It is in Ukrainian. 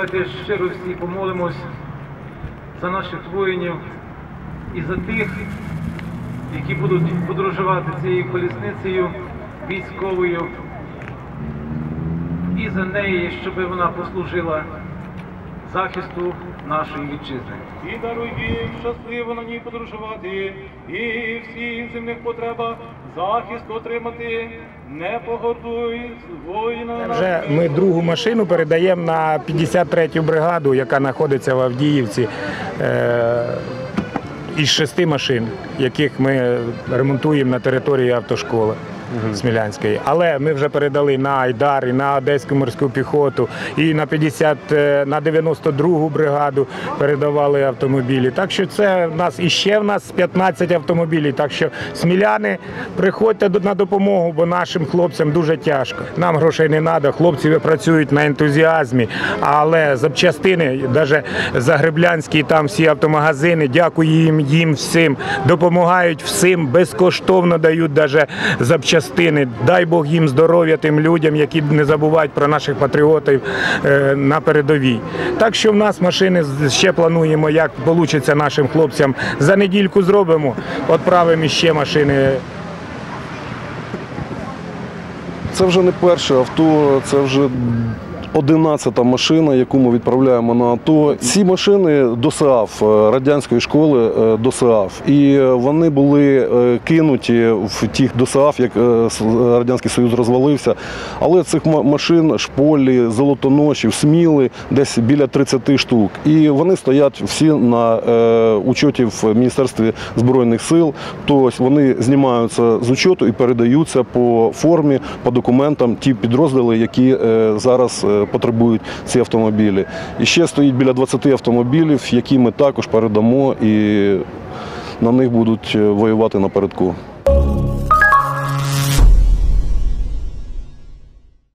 давайте щиро всі помолимось за наших воїнів і за тих, які будуть подорожувати цією колісницею військовою, і за неї, щоб вона послужила захисту нашої вітчизни. І даруй їм щасливо на ній подорожувати, і всіх земних потребах захист отримати, не погордуй воїна. Вже ми другу машину передаємо на 53-ю бригаду, яка знаходиться в Авдіївці. е, Із шести машин, яких ми ремонтуємо на території автошколи Смілянської. Але ми вже передали на Айдар, і на Одеську морську піхоту, і на 50, е, на 92-гу бригаду передавали автомобілі. Так що це в нас і ще в нас 15 автомобілів. Так що сміляни, приходьте на допомогу, бо нашим хлопцям дуже тяжко. Нам грошей не треба, хлопці працюють на ентузіазмі, але запчастини, навіть загреблянські там всі автомагазини, дякую їм, їм всім, допомагають всім, безкоштовно дають навіть запчастини. Дай Бог їм здоров'я тим людям, які не забувають про наших патріотів е, на передовій. Так що в нас машини ще плануємо, як вийде нашим хлопцям. За недільку зробимо, відправимо ще машини Це вже не перше авто, це вже одинадцята машина, яку ми відправляємо на АТО. Ці машини ДОСААФ, е, радянської школи е, ДОСААФ. І е, вони були кинуті в тих ДОСААФ, як Радянський Союз розвалився. Але цих ма- машин шполі, золотоношів, сміли десь біля 30 штук. І вони стоять всі на учоті в Міністерстві Збройних сил. Тобто вони знімаються з учету і передаються по формі, по документам ті підрозділи, які зараз потребують ці автомобілі. І ще стоїть біля 20 автомобілів, які ми також передамо і на них будуть е, воювати напередку.